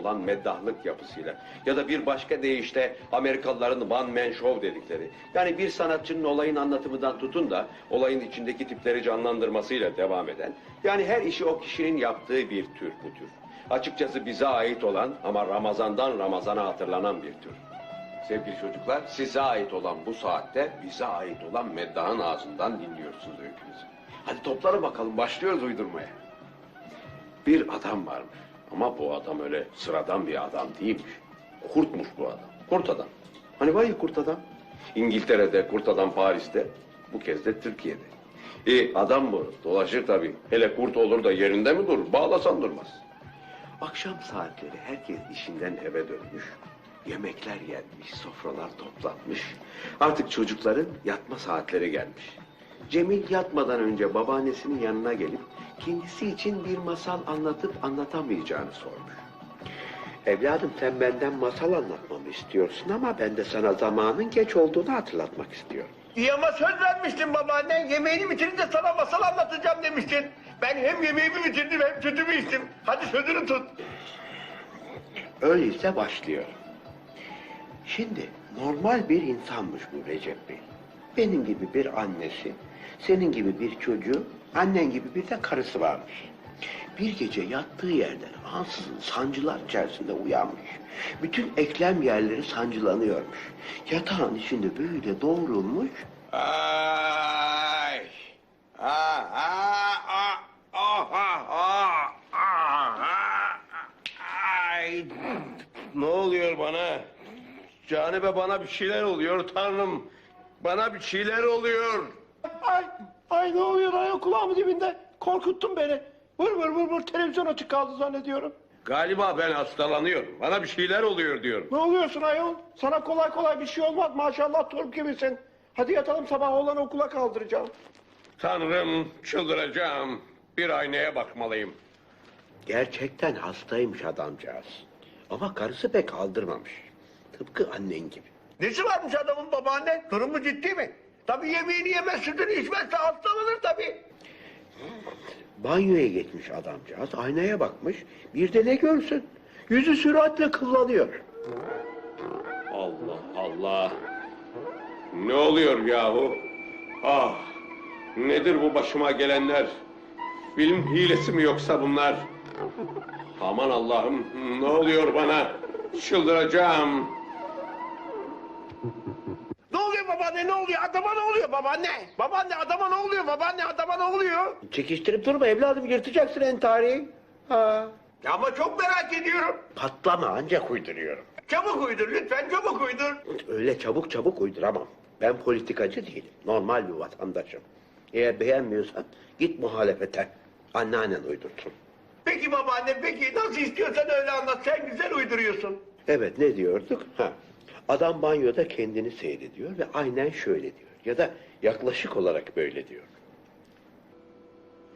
olan meddahlık yapısıyla ya da bir başka deyişle Amerikalıların one man show dedikleri. Yani bir sanatçının olayın anlatımından tutun da olayın içindeki tipleri canlandırmasıyla devam eden. Yani her işi o kişinin yaptığı bir tür bu tür. Açıkçası bize ait olan ama Ramazan'dan Ramazan'a hatırlanan bir tür. Sevgili çocuklar, size ait olan bu saatte bize ait olan meddahın ağzından dinliyorsunuz öykünüzü. Hadi toplara bakalım, başlıyoruz uydurmaya. Bir adam varmış ama bu adam öyle sıradan bir adam değilmiş. Kurtmuş bu adam, kurt adam. Hani var ya kurt adam? İngiltere'de, kurt adam Paris'te, bu kez de Türkiye'de. E adam bu, dolaşır tabii. Hele kurt olur da yerinde mi durur? Bağlasan durmaz. Akşam saatleri herkes işinden eve dönmüş. Yemekler yenmiş, sofralar toplanmış. Artık çocukların yatma saatleri gelmiş. Cemil yatmadan önce babaannesinin yanına gelip kendisi için bir masal anlatıp anlatamayacağını sormuş. Evladım sen benden masal anlatmamı istiyorsun ama ben de sana zamanın geç olduğunu hatırlatmak istiyorum. İyi ama söz vermiştin babaanne. Yemeğini bitirince sana masal anlatacağım demiştin. Ben hem yemeğimi bitirdim hem sütümü içtim. Hadi sözünü tut. Öyleyse başlıyor. Şimdi normal bir insanmış bu Recep Bey. Benim gibi bir annesi, senin gibi bir çocuğu, annen gibi bir de karısı varmış. Bir gece yattığı yerden ansızın sancılar içerisinde uyanmış. Bütün eklem yerleri sancılanıyormuş. Yatağın içinde böyle doğrulmuş. Ay! Ha ah ah ah ah ah ah ay! Ne oluyor bana? Canibe bana bir şeyler oluyor tanrım. Bana bir şeyler oluyor. Ay, ay ne oluyor ay kulağımın dibinde. Korkuttun beni. Vur vur vur vur televizyon açık kaldı zannediyorum. Galiba ben hastalanıyorum. Bana bir şeyler oluyor diyorum. Ne oluyorsun ayol? Sana kolay kolay bir şey olmaz maşallah turp gibisin. Hadi yatalım sabah oğlan okula kaldıracağım. Tanrım çıldıracağım. Bir aynaya bakmalıyım. Gerçekten hastaymış adamcağız. Ama karısı pek aldırmamış. Tıpkı annen gibi. Nesi varmış adamın babaanne? Durumu ciddi mi? Tabii yemeğini yemez, sütünü içmezse hastalanır tabii. Banyoya geçmiş adamcağız, aynaya bakmış. Bir de ne görsün? Yüzü süratle kıllanıyor. Allah Allah. Ne oluyor yahu? Ah! Nedir bu başıma gelenler? Film hilesi mi yoksa bunlar? Aman Allah'ım ne oluyor bana? Çıldıracağım. Babaanne ne oluyor? Adama ne oluyor babaanne? Babaanne adama ne oluyor? Babaanne adama ne oluyor? Çekiştirip durma evladım, yırtacaksın entariyi. Ha. Ya ama çok merak ediyorum. Patlama ancak uyduruyorum. Çabuk uydur lütfen çabuk uydur. Öyle çabuk çabuk uyduramam. Ben politikacı değilim, normal bir vatandaşım. Eğer beğenmiyorsan git muhalefete. Anneannen uydurtun. Peki babaanne peki nasıl istiyorsan öyle anlat. Sen güzel uyduruyorsun. Evet ne diyorduk? Ha. Adam banyoda kendini seyrediyor ve aynen şöyle diyor. Ya da yaklaşık olarak böyle diyor.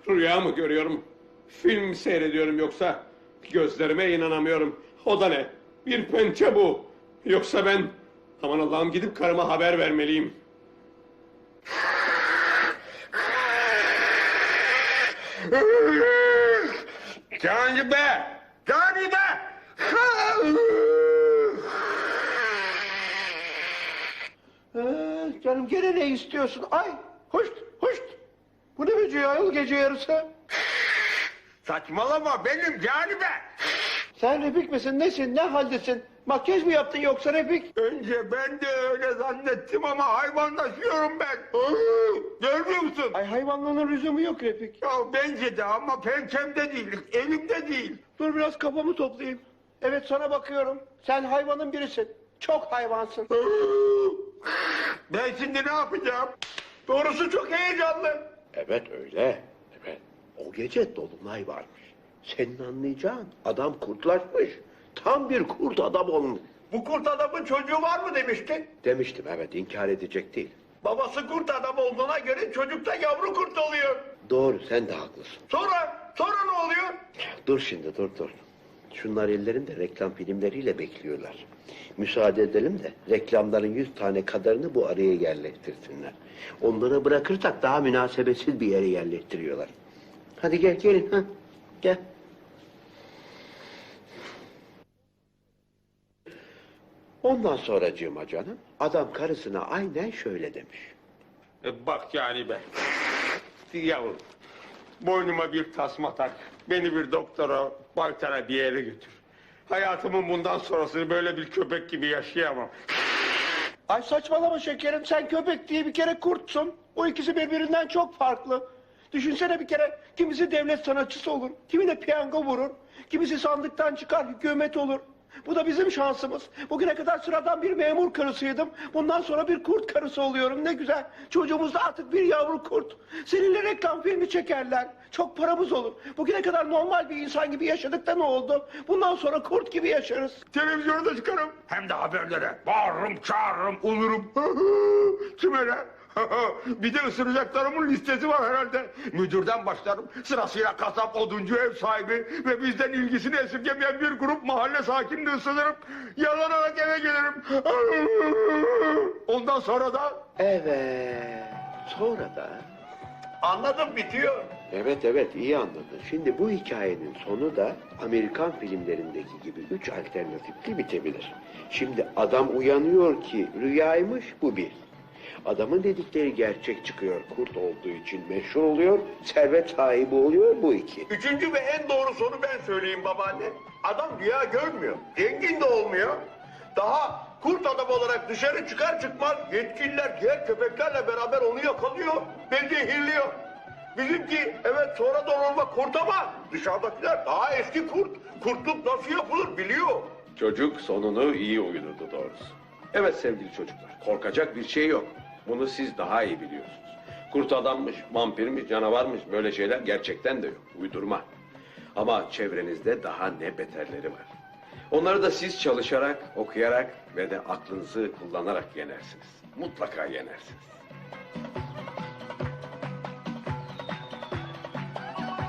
Rüya mı görüyorum? Film mi seyrediyorum yoksa? Gözlerime inanamıyorum. O da ne? Bir pençe bu. Yoksa ben... Aman Allah'ım gidip karıma haber vermeliyim. Cancibe! Cancibe! Ee, canım gene ne istiyorsun? Ay hoş hoş. Bu ne böceği ayol gece yarısı? Saçmalama benim canibe. Sen Refik misin nesin ne haldesin? Makyaj mı yaptın yoksa Refik? Önce ben de öyle zannettim ama hayvanlaşıyorum ben. Görmüyor musun? Ay hayvanlığının lüzumu yok Refik. Ya bence de ama pençemde değil, elimde değil. Dur biraz kafamı toplayayım. Evet sana bakıyorum. Sen hayvanın birisin. Çok hayvansın. Ben şimdi ne yapacağım? Doğrusu çok heyecanlı. Evet öyle. Evet. O gece dolunay varmış. Senin anlayacağın adam kurtlaşmış. Tam bir kurt adam olmuş. Bu kurt adamın çocuğu var mı demiştin? Demiştim evet inkar edecek değil. Babası kurt adam olduğuna göre çocuk da yavru kurt oluyor. Doğru sen de haklısın. Sonra, sonra ne oluyor? Dur şimdi dur dur. Şunlar ellerinde reklam filmleriyle bekliyorlar. Müsaade edelim de reklamların yüz tane kadarını bu araya yerleştirsinler. Onları bırakırsak daha münasebetsiz bir yere yerleştiriyorlar. Hadi gel gelin ha. Gel. Ondan sonracığıma canım adam karısına aynen şöyle demiş. E bak yani be. Yavrum. Boynuma bir tasma tak. Beni bir doktora, baytara bir yere götür. Hayatımın bundan sonrasını böyle bir köpek gibi yaşayamam. Ay saçmalama şekerim. Sen köpek diye bir kere kurtsun. O ikisi birbirinden çok farklı. Düşünsene bir kere kimisi devlet sanatçısı olur, kimi de piyango vurur, kimisi sandıktan çıkar hükümet olur. Bu da bizim şansımız. Bugüne kadar sıradan bir memur karısıydım. Bundan sonra bir kurt karısı oluyorum. Ne güzel. Çocuğumuz da artık bir yavru kurt. Seninle reklam filmi çekerler. Çok paramız olur. Bugüne kadar normal bir insan gibi yaşadık da ne oldu? Bundan sonra kurt gibi yaşarız. Televizyona da çıkarım. Hem de haberlere. Bağırırım, çağırırım, ulurum. Kime ne? bir de ısıracaklarımın listesi var herhalde. Müdürden başlarım. Sırasıyla kasap, oduncu, ev sahibi ve bizden ilgisini esirgemeyen bir grup mahalle sakinini ısırırım. Yalanarak eve gelirim. Ondan sonra da... Evet. Sonra da Anladım bitiyor. Evet evet iyi anladın. Şimdi bu hikayenin sonu da Amerikan filmlerindeki gibi üç alternatifli bitebilir. Şimdi adam uyanıyor ki rüyaymış bu bir. Adamın dedikleri gerçek çıkıyor. Kurt olduğu için meşhur oluyor. Servet sahibi oluyor bu iki. Üçüncü ve en doğru sonu ben söyleyeyim babaanne. Adam rüya görmüyor. Zengin de olmuyor. Daha kurt adam olarak dışarı çıkar çıkmaz yetkililer diğer köpeklerle beraber onu yakalıyor ve zehirliyor. Bizimki evet sonra olma kurt ama dışarıdakiler daha eski kurt. Kurtluk nasıl yapılır biliyor. Çocuk sonunu iyi uydurdu doğrusu. Evet sevgili çocuklar, korkacak bir şey yok. Bunu siz daha iyi biliyorsunuz. Kurt adammış, vampirmiş, canavarmış böyle şeyler gerçekten de yok. Uydurma. Ama çevrenizde daha ne beterleri var. Onları da siz çalışarak, okuyarak ve de aklınızı kullanarak yenersiniz. Mutlaka yenersiniz.